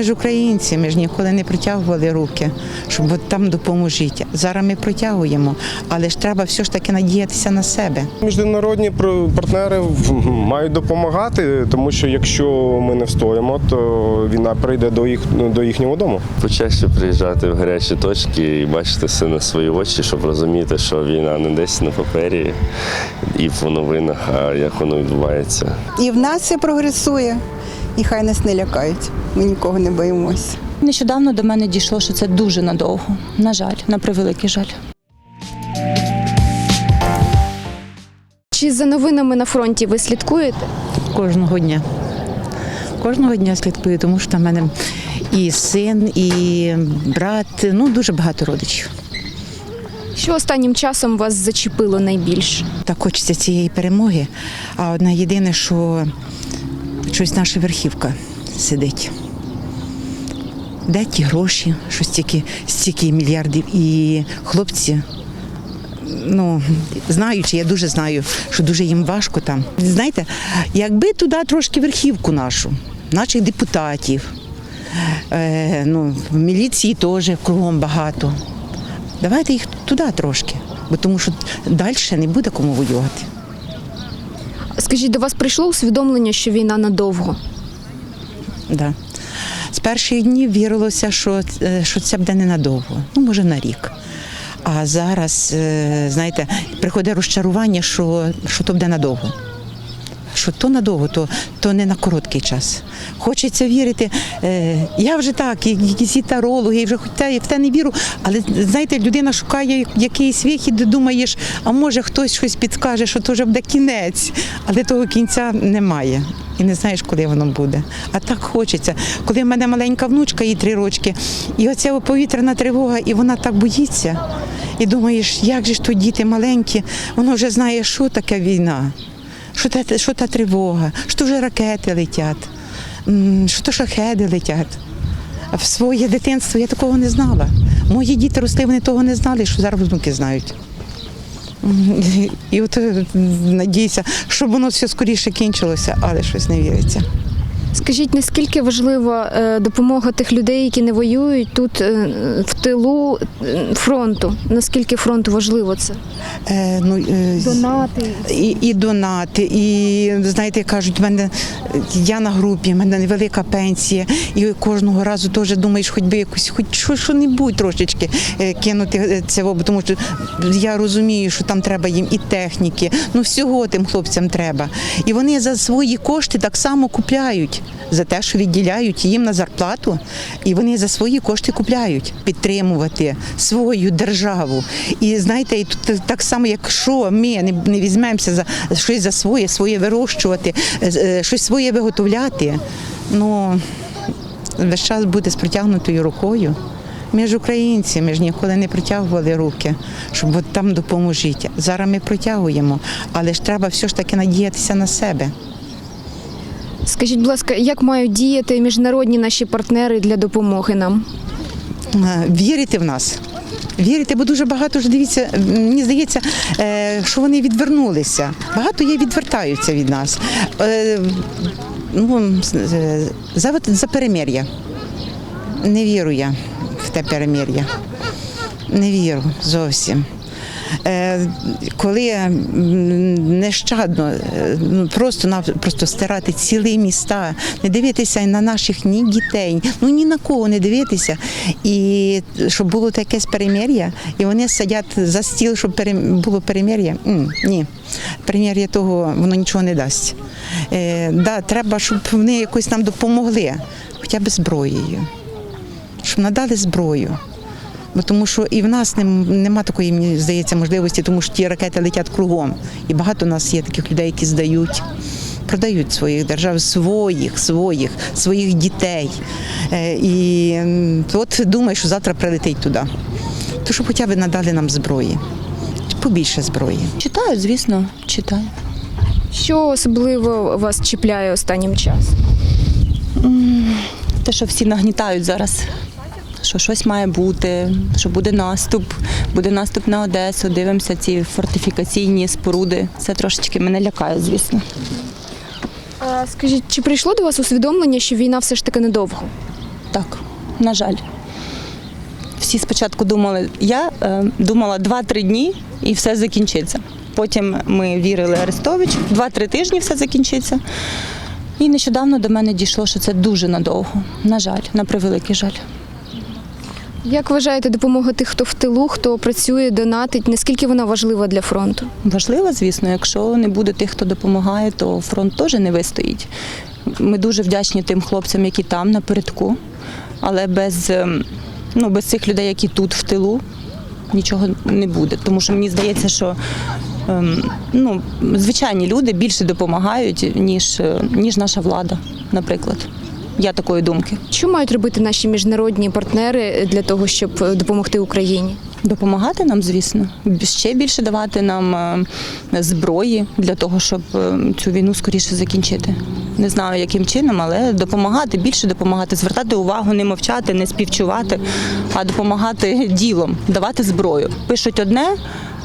Ми ж українці, ми ж ніколи не протягували руки, щоб от там допоможіть. Зараз ми протягуємо, але ж треба все ж таки надіятися на себе. Міжнародні партнери мають допомагати, тому що якщо ми не встоїмо, то війна прийде до їх до їхнього дому. Почаще приїжджати в гарячі точки і бачити все на свої очі, щоб розуміти, що війна не десь на папері і в новинах, а як воно відбувається. І в нас все прогресує, і хай нас не лякають. Ми нікого не боїмося. Нещодавно до мене дійшло, що це дуже надовго. На жаль, на превеликий жаль. Чи за новинами на фронті ви слідкуєте? Кожного дня. Кожного дня слідкую, тому що в мене і син, і брат, ну дуже багато родичів. Що останнім часом вас зачепило найбільше? Так хочеться цієї перемоги. А одне єдине, що щось наша верхівка сидить. Де ті гроші, що стільки, стільки мільярдів. І хлопці, ну, знаючи, я дуже знаю, що дуже їм важко там. Знаєте, якби туди трошки верхівку нашу, наших депутатів, е, ну, міліції теж кругом багато. Давайте їх туди трошки, бо тому що далі не буде кому воювати. Скажіть, до вас прийшло усвідомлення, що війна надовго? Да. З перших днів вірилося, що, е, що це буде ненадовго, ну може на рік. А зараз, е, знаєте, приходить розчарування, що, що то буде надовго. Що то надовго, то, то не на короткий час. Хочеться вірити. Е, я вже так, якісь тарологи, вже хоч в те не віру. Але знаєте, людина шукає якийсь вихід, думаєш, а може хтось щось підскаже, що то вже буде кінець, але того кінця немає. І не знаєш, коли воно буде. А так хочеться. Коли в мене маленька внучка, їй три рочки, і оця повітряна тривога, і вона так боїться. І думаєш, як же ж то діти маленькі, воно вже знає, що таке війна, що та, що та тривога, що вже ракети летять, що то шахеди летять. В своє дитинство я такого не знала. Мої діти росли, вони того не знали, що зараз внуки знають. І от надіюся, щоб воно все скоріше кінчилося, але щось не віриться. Скажіть, наскільки важлива е, допомога тих людей, які не воюють тут е, в тилу е, фронту? Наскільки фронту важливо це? Е, ну, е, Донати. і, і донати, і знаєте, кажуть, в мене я на групі, в мене невелика пенсія, і кожного разу теж думаєш, хоч би якусь, хоч що, що-небудь трошечки кинути це, бо тому що я розумію, що там треба їм і техніки, ну всього тим хлопцям треба. І вони за свої кошти так само купляють за те, що відділяють їм на зарплату, і вони за свої кошти купляють підтримувати свою державу. І знаєте, і тут так само, якщо ми не, візьмемося за щось за своє, своє вирощувати, е, щось своє виготовляти, ну весь час бути з протягнутою рукою. Ми ж українці, ми ж ніколи не протягували руки, щоб от там допоможіть. Зараз ми протягуємо, але ж треба все ж таки надіятися на себе. Скажіть, будь ласка, як мають діяти міжнародні наші партнери для допомоги нам? Е, вірити в нас. Вірити, бо дуже багато ж дивіться, мені здається, е, що вони відвернулися. Багато є відвертаються від нас. Е, Ну, за, за перемир'я. Не вірю я в те перемир'я. Не вірю зовсім. Е, коли нещадно е, ну, просто просто стирати цілі міста, не дивитися на наших ні дітей, ну ні на кого не дивитися. І щоб було таке перемир'я, і вони сидять за стіл, щоб було перемир'я. М, Ні, перемир'я того воно нічого не дасть. Е, да, треба, щоб вони якось нам допомогли, хоча б зброєю, щоб надали зброю. Бо тому що і в нас нема такої, мені здається, можливості, тому що ті ракети летять кругом. І багато у нас є таких людей, які здають, продають своїх держав, своїх, своїх, своїх дітей. Е, І от думаю, що завтра прилетить туди. То щоб хоча б надали нам зброї. Побільше зброї. Читаю, звісно, читаю. Що особливо вас чіпляє останнім часом? Те, що всі нагнітають зараз, що щось має бути, що буде наступ, буде наступ на Одесу, дивимося ці фортифікаційні споруди. Це трошечки мене лякає, звісно. А, Скажіть, чи прийшло до вас усвідомлення, що війна все ж таки недовго? Так, на жаль. Всі спочатку думали, я е, думала 2-3 дні і все закінчиться. Потім ми вірили Арестовичу, 2-3 тижні все закінчиться. І нещодавно до мене дійшло, що це дуже надовго. На жаль, на превеликий жаль. Як вважаєте, допомога тих, хто в тилу, хто працює, донатить, наскільки вона важлива для фронту? Важливо, звісно, якщо не буде тих, хто допомагає, то фронт теж не вистоїть. Ми дуже вдячні тим хлопцям, які там напередку, але без, ем, ну, без цих людей, які тут в тилу, нічого не буде. Тому що мені здається, що ем, ну, звичайні люди більше допомагають, ніж, ніж наша влада, наприклад. Я такої думки. Що мають робити наші міжнародні партнери для того, щоб е, допомогти Україні? Допомагати нам, звісно, ще більше давати нам е, зброї для того, щоб е, цю війну скоріше закінчити. Не знаю, яким чином, але допомагати, більше допомагати, звертати увагу, не мовчати, не співчувати, а допомагати ділом, давати зброю. Пишуть одне,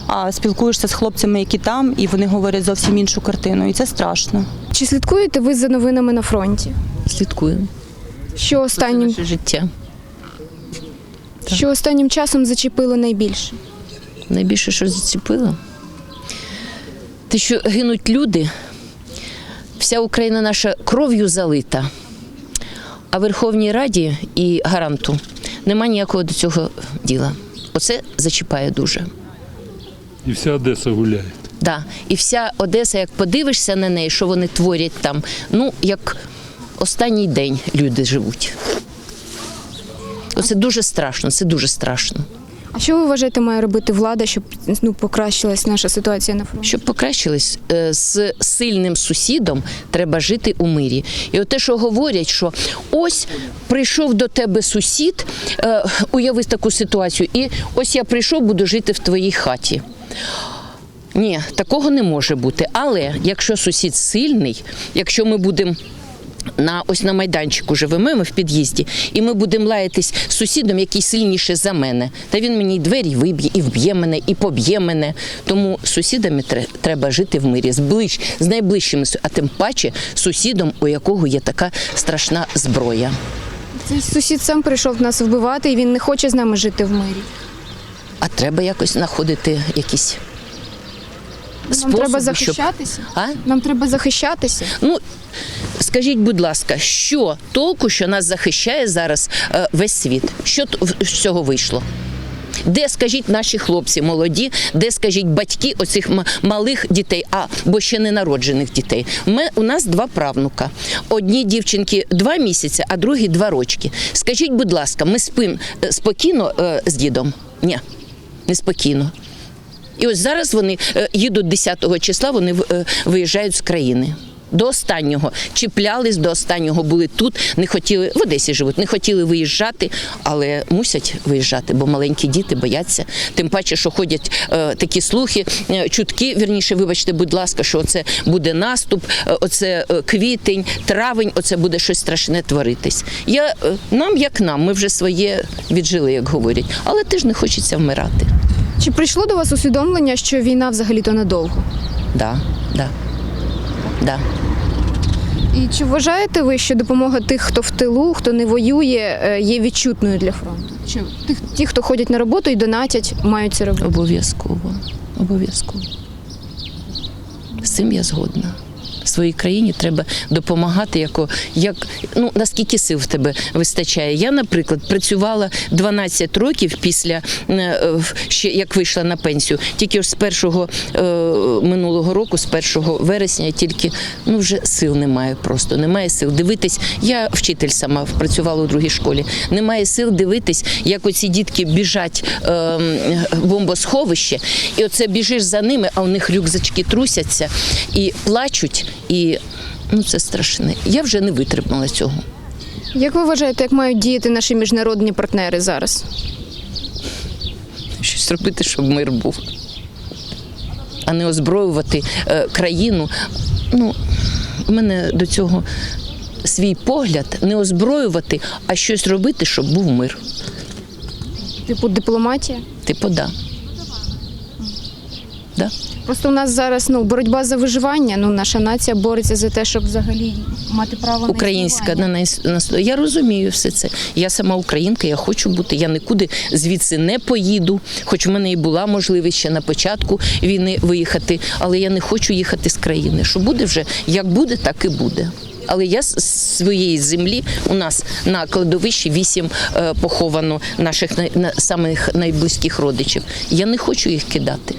а спілкуєшся з хлопцями, які там, і вони говорять зовсім іншу картину. І це страшно. Чи слідкуєте ви за новинами на фронті? Слідкуємо. Що останнім, наше життя. що останнім часом зачепило найбільше? Найбільше, що зацепило. Те, що гинуть люди, вся Україна наша кров'ю залита, а Верховній Раді і гаранту нема ніякого до цього діла. Оце зачіпає дуже. І вся Одеса гуляє. Да. І вся Одеса, як подивишся на неї, що вони творять там, ну, як останній день люди живуть. Оце дуже страшно, це дуже страшно. А що ви вважаєте, має робити влада, щоб ну, покращилась наша ситуація на фронті? Щоб покращились е, з сильним сусідом, треба жити у мирі. І от те, що говорять, що ось прийшов до тебе сусід, е, уяви таку ситуацію, і ось я прийшов, буду жити в твоїй хаті. Ні, такого не може бути. Але якщо сусід сильний, якщо ми будемо. На ось на майданчику живемо ми в під'їзді, і ми будемо лаятись з сусідом, який сильніше за мене. Та він мені й двері виб'є, і вб'є мене, і поб'є мене. Тому з сусідами тре- треба жити в мирі, з ближ, з найближчими, а тим паче сусідом, у якого є така страшна зброя. Цей сусід сам прийшов нас вбивати, і він не хоче з нами жити в мирі. А треба якось знаходити якісь. Нам способи, треба щоб- захищатися. А? Нам треба захищатися. Ну, скажіть, будь ласка, що толку, що нас захищає зараз е, весь світ? Що т- з цього вийшло? Де, скажіть, наші хлопці молоді, де, скажіть, батьки оцих малих дітей, а бо ще не народжених дітей. Ми, у нас два правнука. Одній дівчинки два місяці, а другій два рочки. Скажіть, будь ласка, ми спимо е, спокійно е, з дідом? Ні, неспокійно. І ось зараз вони е, їдуть 10 числа, вони е, виїжджають з країни. До останнього чіплялись, до останнього були тут, не хотіли в Одесі живуть, не хотіли виїжджати, але мусять виїжджати, бо маленькі діти бояться. Тим паче, що ходять е, такі слухи, е, чутки. Вірніше, вибачте, будь ласка, що це буде наступ, е, оце е, квітень, травень, оце буде щось страшне творитись. Я е, нам як нам, ми вже своє віджили, як говорять, але теж не хочеться вмирати. Чи прийшло до вас усвідомлення, що війна взагалі-то надовго? Да, да. Да. І чи вважаєте ви, що допомога тих, хто в тилу, хто не воює, е, є відчутною для фронту? Чи тих, ті, хто ходять на роботу і донатять, мають це робити? Обов'язково. Обов'язково. З цим я згодна. Своїй країні треба допомагати, яко, як, ну, наскільки сил в тебе вистачає. Я, наприклад, працювала 12 років після е, ще як вийшла на пенсію. Тільки ж з першого е, минулого року, з 1 вересня, тільки ну вже сил немає просто. Немає сил дивитись. Я вчитель сама працювала у другій школі. Немає сил дивитись, як оці дітки біжать е, в бомбосховище, і оце біжиш за ними, а у них рюкзачки трусяться і плачуть. І ну це страшне. Я вже не витримала цього. Як ви вважаєте, як мають діяти наші міжнародні партнери зараз? Щось робити, щоб мир був, а не озброювати е, країну. Ну, у мене до цього свій погляд не озброювати, а щось робити, щоб був мир. Типу дипломатія? Типу, да. Да. Просто у нас зараз ну боротьба за виживання. Ну наша нація бореться за те, щоб взагалі мати право Українська на на я розумію все це. Я сама українка, я хочу бути. Я нікуди звідси не поїду. Хоч в мене і була можливість ще на початку війни виїхати, але я не хочу їхати з країни. Що буде вже як буде, так і буде. Але я з своєї землі у нас на кладовищі вісім е, поховано наших на, самих найблизьких родичів. Я не хочу їх кидати.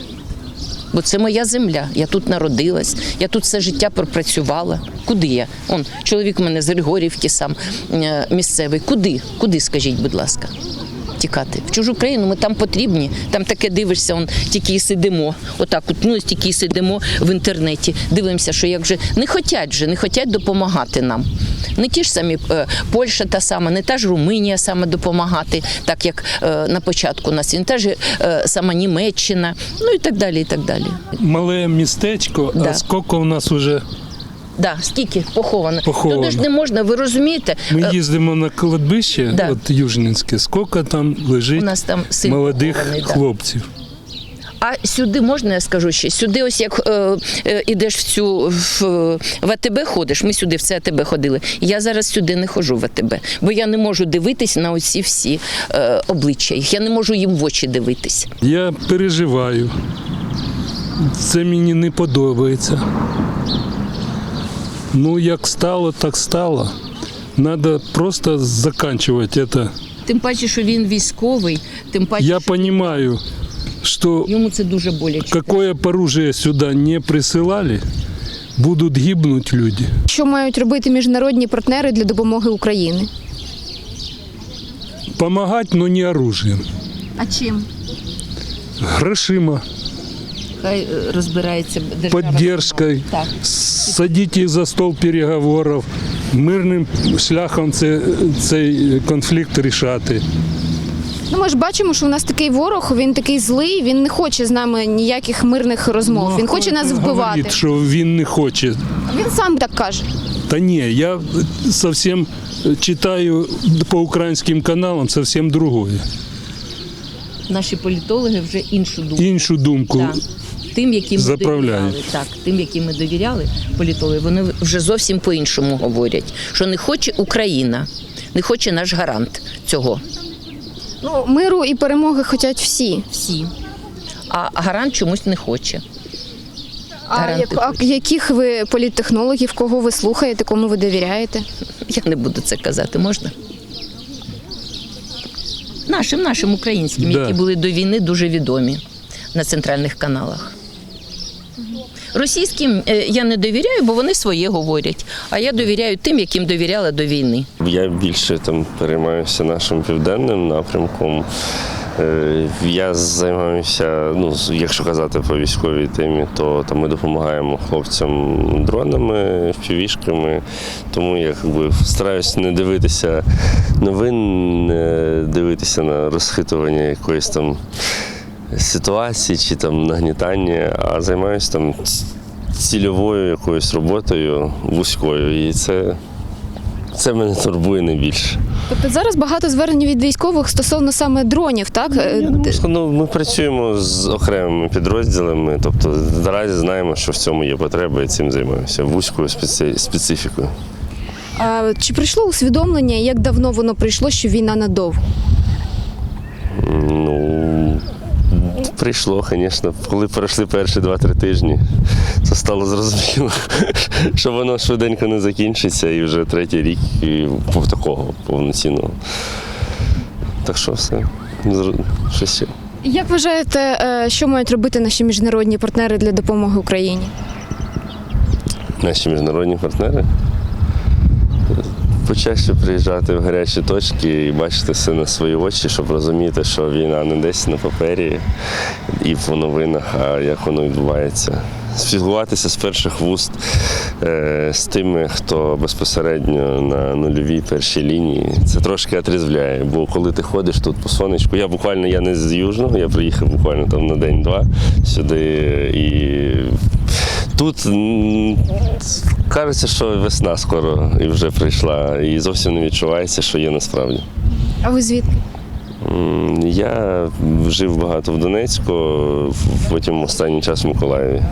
Бо це моя земля. Я тут народилась, я тут все життя пропрацювала. Куди я? Он чоловік у мене з Григорівки сам е, місцевий. Куди? Куди, скажіть, будь ласка? Тікати в чужу країну, ми там потрібні. Там таке дивишся, он тільки і сидимо. Отак, от, ну тільки і сидимо в інтернеті. Дивимося, що як же не хотять же, не хотять допомагати нам. Не ті ж самі е, Польща та сама, не та ж Румунія саме допомагати, так як е, на початку нас не та ж е, сама Німеччина, ну і так далі. і так далі. Мале містечко, Да. а скільки у нас вже Да, скільки поховано. Поховано. Туди ж не можна, ви розумієте? ми е, їздимо на кладбище, Да. от Южненське, скільки там У лежить нас там син молодих похований, да. хлопців. А сюди можна, я скажу ще, сюди, ось як е, е, ідеш в цю в, в АТБ ходиш. Ми сюди в це АТБ ходили. Я зараз сюди не ходжу в АТБ, бо я не можу дивитись на оці всі е, обличчя їх. Я не можу їм в очі дивитись. Я переживаю. Це мені не подобається. Ну, як стало, так стало. Надо просто заканчивать это. Тим паче, що він військовий, тим паче, Я що понимаю, что йому це дуже боляче. какое бы оружие сюда не присылали, будут гибнуть люди. Що мають робити міжнародні партнери для допомоги Україні? Помогать, но не оружием. А чим? Грошима, Хай е, розбирається держава. поддержкой. Так. Садіть їх за стол переговорів, мирним шляхом це, цей конфлікт рішати. Ну ми ж бачимо, що у нас такий ворог, він такий злий, він не хоче з нами ніяких мирних розмов. Він хоче нас вбивати. Говорить, що він не хоче. Він сам так каже. Та ні, я совсем читаю по українським каналам зовсім другое. Наші політологи вже іншу думку. Іншу думку. Да. Тим, яким ми довіряли, так, тим, яким ми довіряли політологи, вони вже зовсім по-іншому говорять, що не хоче Україна, не хоче наш гарант цього. Ну, миру і перемоги хочуть всі. Всі. А гарант чомусь не хоче. А, як, а яких ви політтехнологів, кого ви слухаєте, кому ви довіряєте? Я не буду це казати, можна? Нашим, нашим українським, Да. які були до війни дуже відомі на центральних каналах. Російським е, я не довіряю, бо вони своє говорять. А я довіряю тим, яким довіряла до війни. Я більше там переймаюся нашим південним напрямком. Е, Я займаюся, ну якщо казати по військовій темі, то там ми допомагаємо хлопцям дронами, впівішками. Тому я якби стараюсь не дивитися новин, не дивитися на розхитування якоїсь там ситуації чи там нагнітання, а займаюся там цільовою якоюсь роботою вузькою. І це, це мене турбує найбільше. Тобто зараз багато звернень від військових стосовно саме дронів, так? Е, Я думаю, що, ну, ми працюємо з окремими підрозділами, тобто наразі знаємо, що в цьому є потреба і цим займаємося вузькою спеці- специфікою. А чи прийшло усвідомлення, як давно воно прийшло, що війна надовго? Прийшло, звісно. Коли пройшли перші 2-3 тижні, це стало зрозуміло, що воно швиденько не закінчиться і вже третій рік і такого повноцінного. Так що все. Щось. Як вважаєте, е, що мають робити наші міжнародні партнери для допомоги Україні? наші міжнародні партнери. Почаще приїжджати в гарячі точки і бачити все на свої очі, щоб розуміти, що війна не десь на папері і в новинах, а як воно відбувається. Спілкуватися з перших вуст е, з тими, хто безпосередньо на нульовій першій лінії, це трошки отрізвляє. Бо коли ти ходиш тут по сонечку, я буквально я не з Южного, я приїхав буквально там на день-два сюди і Тут кажеться, що весна скоро і вже прийшла, і зовсім не відчувається, що є насправді. А ви звідки? Я жив багато в Донецьку, потім останній час в Миколаєві.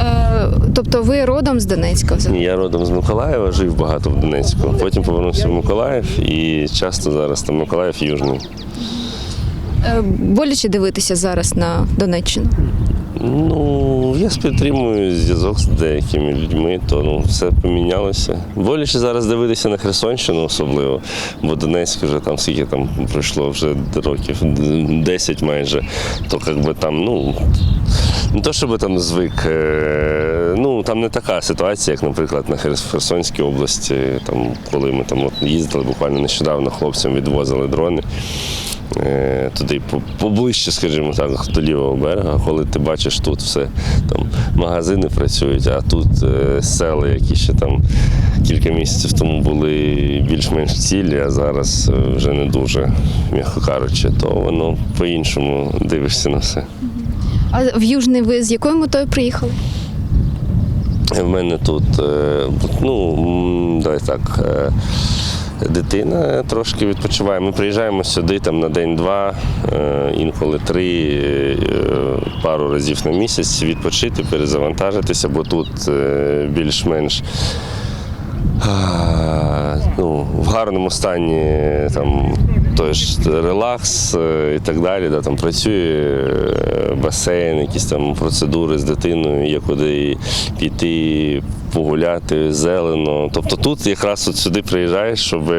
Е, тобто ви родом з Донецька взагалі? Ні, Я родом з Миколаєва, жив багато в Донецьку. Потім повернувся в Миколаїв і часто зараз там Миколаїв Южний. Е, боляче дивитися зараз на Донеччину. Ну, я підтримую зв'язок з деякими людьми, то ну, все помінялося. Боляче зараз дивитися на Херсонщину особливо, бо Донецьк вже там скільки там пройшло вже років 10 майже, то якби там, ну. Не то, щоб там звик, е, ну там не така ситуація, як, наприклад, на Херс-Херсонській області, там, коли ми там от їздили буквально нещодавно хлопцям відвозили дрони туди поближче, скажімо так, до лівого берега, коли ти бачиш тут все, там магазини працюють, а тут е, села, які ще там кілька місяців тому були більш-менш цілі, а зараз е, вже не дуже, м'яко кажучи, то воно по-іншому дивишся на все. А в Южний ви з якою метою приїхали? В мене тут, е, ну, давай так. Дитина трошки відпочиває. Ми приїжджаємо сюди там на день-два, е, інколи три, е, пару разів на місяць відпочити, перезавантажитися, бо тут е, більш-менш ну, в гарному стані там ж релакс і так далі. Да, там працює е, басейн, якісь там процедури з дитиною, є куди піти, погуляти, зелено. Тобто тут якраз от сюди приїжджаєш, щоб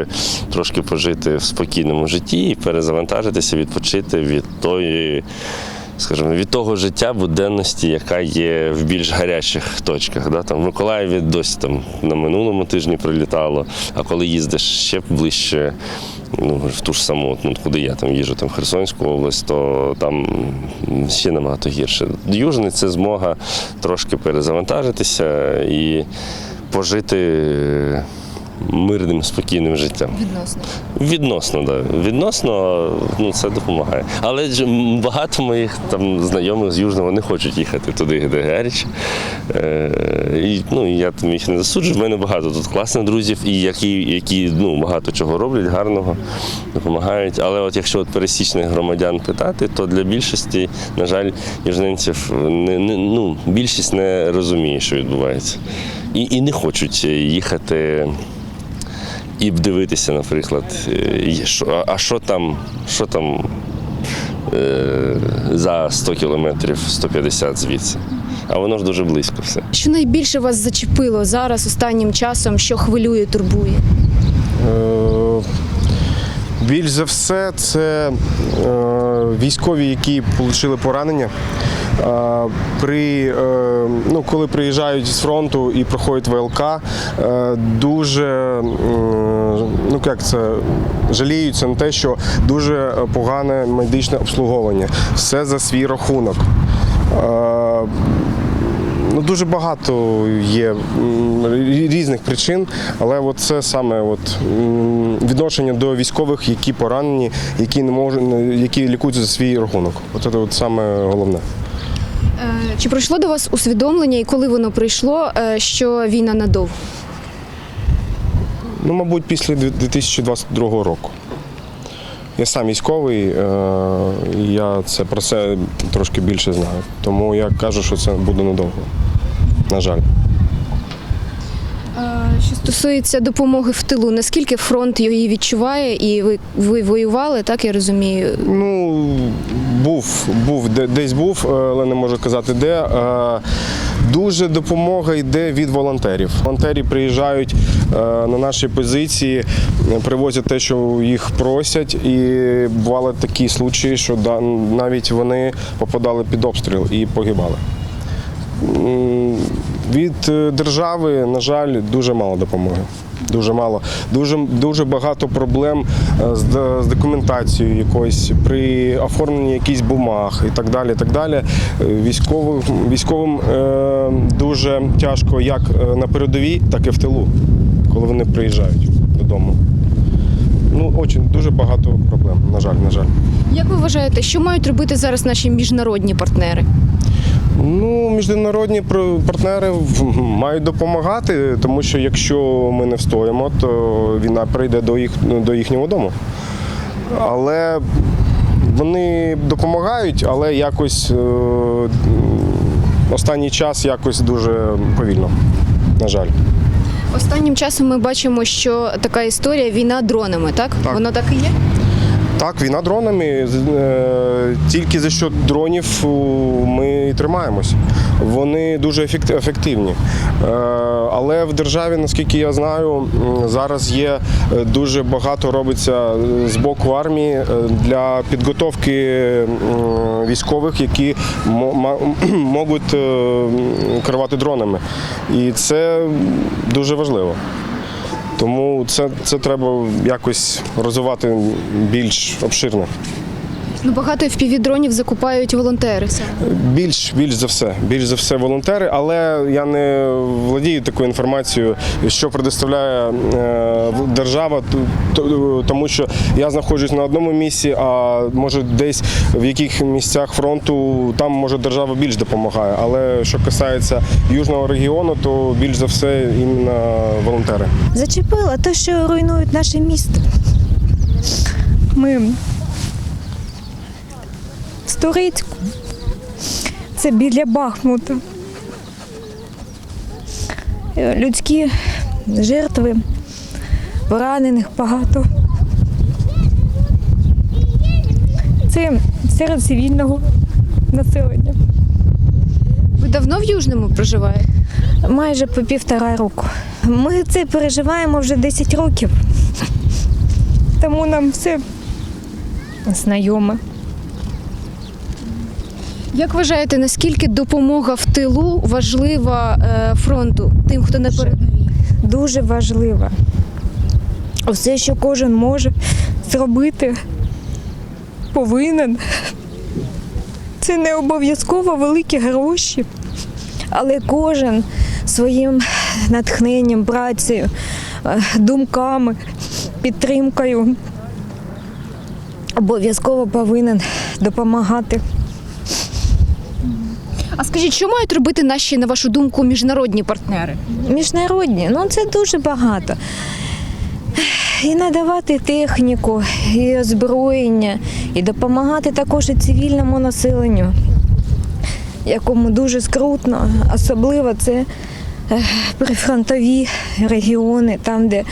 трошки пожити в спокійному житті і перезавантажитися, відпочити від тої скажімо, від того життя буденності, яка є в більш гарячих точках. Да? Там в Миколаєві досі там на минулому тижні прилітало, а коли їздиш ще ближче. Ну, в ту ж саму, ну, куди я там їжджу, там в Херсонську область, то там ще набагато гірше. Южний це змога трошки перезавантажитися і пожити мирним, спокійним життям. Відносно. Відносно, да. Відносно, ну це допомагає. Але ж багато моїх там знайомих з Южного не хочуть їхати туди, де гаряче. Е, і, ну, я там їх не засуджую. В мене багато тут класних друзів, і які, які ну, багато чого роблять гарного, допомагають. Але от якщо от пересічних громадян питати, то для більшості, на жаль, южненців не, не, ну, більшість не розуміє, що відбувається. І, і не хочуть їхати і б дивитися, наприклад, е, а що там, що там е, за 100 кілометрів, 150 звідси. А воно ж дуже близько все. Що найбільше вас зачепило зараз останнім часом, що хвилює, турбує? Е, Більш за все, це е, військові, які отримали поранення. Е, При, е, ну, коли приїжджають з фронту і проходять ВЛК, е, дуже ну, як це, жаліються на те, що дуже погане медичне обслуговування. Все за свій рахунок. Ну, дуже багато є різних причин, але от це саме от, відношення до військових, які поранені, які не можуть, які лікуються за свій рахунок. От це от саме головне. Е, Чи пройшло до вас усвідомлення, і коли воно прийшло, е, що війна надовго? Ну, мабуть, після 2022 року. Я сам військовий, е, я це про це трошки більше знаю. Тому я кажу, що це буде надовго. На жаль. Що стосується допомоги в тилу, наскільки фронт її відчуває, і ви, ви воювали, так я розумію. Ну, був, був, десь був, е, але не можу казати де. Е, Дуже допомога йде від волонтерів. Волонтери приїжджають е, на наші позиції, привозять те, що їх просять, і бували такі случаї, що навіть вони попадали під обстріл і погибали. Від е, держави, на жаль, дуже мало допомоги. Дуже мало. Дуже, дуже багато проблем е, з, з документацією якоюсь, при оформленні якихось бумаг і так далі. Так далі. Військовим, військовим е, дуже тяжко як е, на передовій, так і в тилу, коли вони приїжджають додому. Ну, очень, дуже багато проблем, на жаль, на жаль. Як ви вважаєте, що мають робити зараз наші міжнародні партнери? Ну, міжнародні партнери мають допомагати, тому що якщо ми не встоїмо, то війна прийде до їх до їхнього дому. але вони допомагають, але якось е, останній час якось дуже повільно. На жаль. Останнім часом ми бачимо, що така історія війна дронами, так? Так. Воно так і є? Так, війна дронами. е, Тільки за що дронів ми тримаємось. Вони дуже ефект- ефективні. Е, Але в державі, наскільки я знаю, зараз є е, дуже багато робиться з боку армії для підготовки військових, які мо- можуть керувати дронами. І це дуже важливо. Тому це, це треба якось розвивати більш обширно. Ну багато fpv дронів закупають волонтери. саме. Більш, більш за все, більш за все волонтери, але я не володію такою інформацією, що предоставляє е, держава, тому що я знаходжусь на одному місці, а може десь в яких місцях фронту там може держава більш допомагає. Але що касається южного регіону, то більш за все іменно волонтери. Зачепила те, що руйнують наше місто. Ми в Сторицьку. Це біля Бахмута. Людські жертви, поранених багато. Це серед цивільного населення. Ви давно в Южному проживаєте? Майже по півтора року. Ми це переживаємо вже 10 років. Тому нам все знайоме. Як вважаєте, наскільки допомога в тилу важлива е, фронту тим, хто на передовій? Дуже важливе. Все, що кожен може зробити, повинен. Це не обов'язково великі гроші, але кожен своїм натхненням, працею, е, думками, підтримкою обов'язково повинен допомагати. А скажіть, що мають робити наші, на вашу думку, міжнародні партнери? Міжнародні, ну це дуже багато. І надавати техніку, і озброєння, і допомагати також і цивільному населенню, якому дуже скрутно, особливо це е, прифронтові регіони, там, де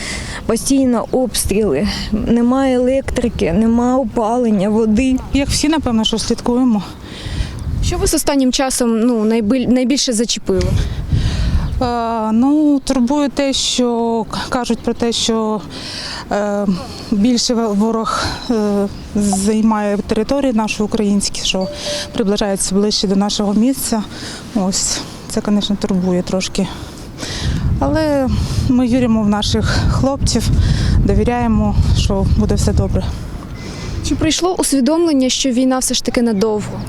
постійно обстріли, немає електрики, немає опалення, води. Як всі, напевно, що слідкуємо. Що вас останнім часом ну, найбільше зачепило? Е, ну, турбує те, що кажуть про те, що е, більше ворог е, займає території наші українські, що приближається ближче до нашого місця. Ось це, звісно, турбує трошки. Але ми віримо в наших хлопців, довіряємо, що буде все добре. Чи прийшло усвідомлення, що війна все ж таки надовго?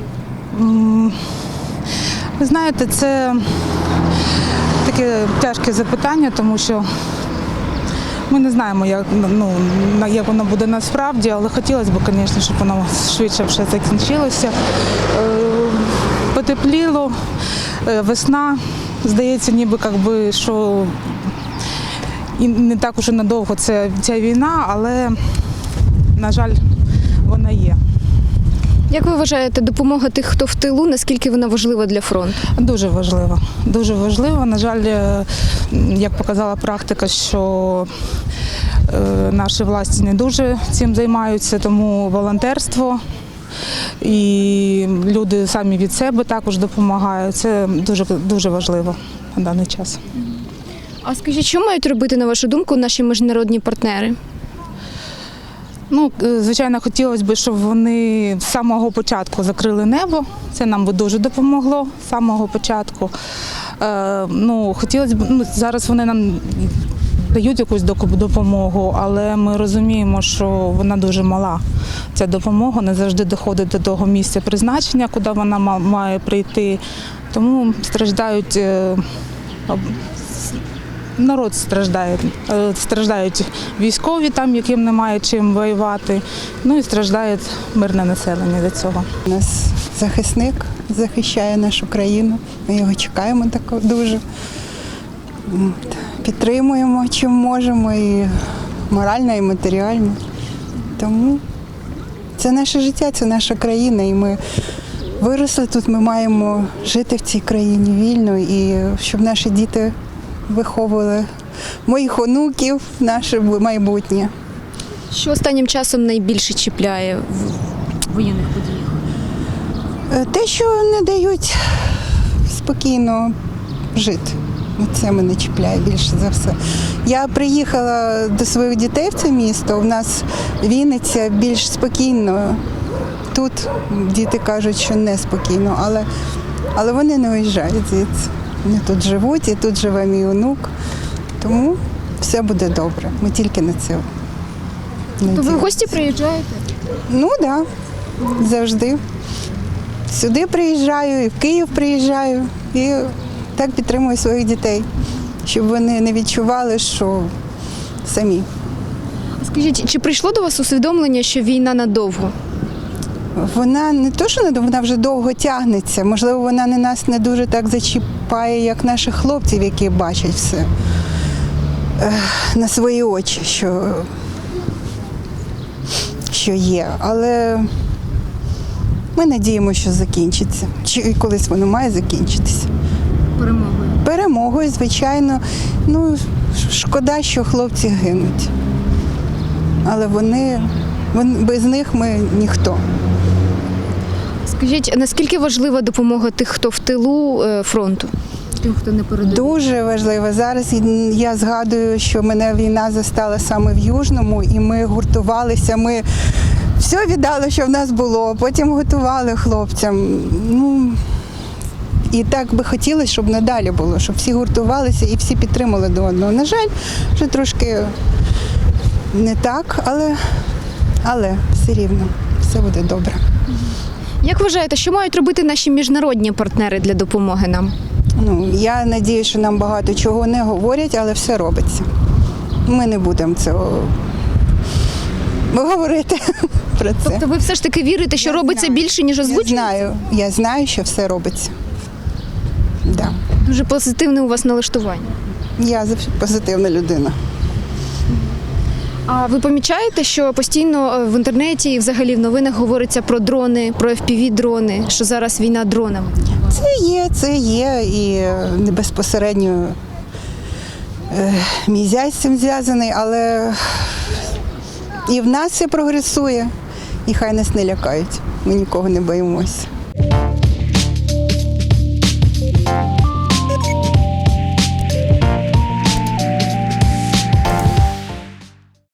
Ви знаєте, це таке тяжке запитання, тому що ми не знаємо, як, ну, як воно буде насправді, але хотілося б, звісно, щоб воно швидше все закінчилося. Е, Потепліло, е, весна, здається, ніби як би, що і не так уже надовго це, ця війна, але, на жаль, вона є. Як ви вважаєте, допомога тих, хто в тилу, наскільки вона важлива для фронту? Дуже важливо. Дуже важливо. На жаль, е, як показала практика, що е, наші власті не дуже цим займаються, тому волонтерство і люди самі від себе також допомагають. Це дуже, дуже важливо на даний час. А скажіть, що мають робити, на вашу думку, наші міжнародні партнери? Ну, е, звичайно, хотілося б, щоб вони з самого початку закрили небо. Це нам би дуже допомогло з самого початку. Е, ну, хотілося б, ну, зараз вони нам дають якусь допомогу, але ми розуміємо, що вона дуже мала. Ця допомога не завжди доходить до того місця призначення, куди вона має прийти. Тому страждають. е, народ страждає. Е, Страждають військові, там, яким немає чим воювати. Ну і страждає мирне населення від цього. У нас захисник захищає нашу країну. Ми його чекаємо тако дуже. Підтримуємо чим можемо і морально, і матеріально. Тому це наше життя, це наша країна, і ми виросли тут. Ми маємо жити в цій країні вільно і щоб наші діти виховували моїх онуків, наше майбутнє. Що останнім часом найбільше чіпляє в воєнних подіях? Е, Те, що не дають спокійно жити. Це мене чіпляє більше за все. Я приїхала до своїх дітей в це місто. У нас Вінниця більш спокійно. Тут діти кажуть, що неспокійно, але, але вони не уїжджають звідси. Вони тут живуть і тут живе мій онук. Тому все буде добре. Ми тільки на це. То ви в гості приїжджаєте? Ну так, да, завжди. Сюди приїжджаю, і в Київ приїжджаю, і так підтримую своїх дітей, щоб вони не відчували, що самі. Скажіть, чи прийшло до вас усвідомлення, що війна надовго? Вона не то, що не вона вже довго тягнеться. Можливо, вона не нас не дуже так зачіпає, як наших хлопців, які бачать все на свої очі, що, що є. Але ми надіємося, що закінчиться. Чи колись воно має закінчитися. Перемогою. Перемогою, звичайно. Ну, шкода, що хлопці гинуть. Але вони, вони без них ми ніхто. Скажіть, наскільки важлива допомога тих, хто в тилу е, фронту? Тим, хто не передає? Дуже важливо. Зараз я згадую, що мене війна застала саме в Южному, і ми гуртувалися. Ми все віддали, що в нас було. Потім готували хлопцям. Ну і так би хотілося, щоб надалі було, щоб всі гуртувалися і всі підтримали до одного. На жаль, вже трошки не так, але, але все рівно все буде добре. Як вважаєте, що мають робити наші міжнародні партнери для допомоги нам? Ну, я надію, що нам багато чого не говорять, але все робиться. Ми не будемо цього говорити про це. Тобто ви все ж таки вірите, що Я робиться знаю. більше, ніж Я знаю, я знаю, що все робиться. Да. Дуже позитивне у вас налаштування. Я позитивна людина. А ви помічаєте, що постійно е, в інтернеті і взагалі в новинах говориться про дрони, про fpv дрони, що зараз війна дронами? Це є, це є, і е, не безпосередньо е, з цим зв'язаний, але і в нас все прогресує, і хай нас не лякають. Ми нікого не боїмося.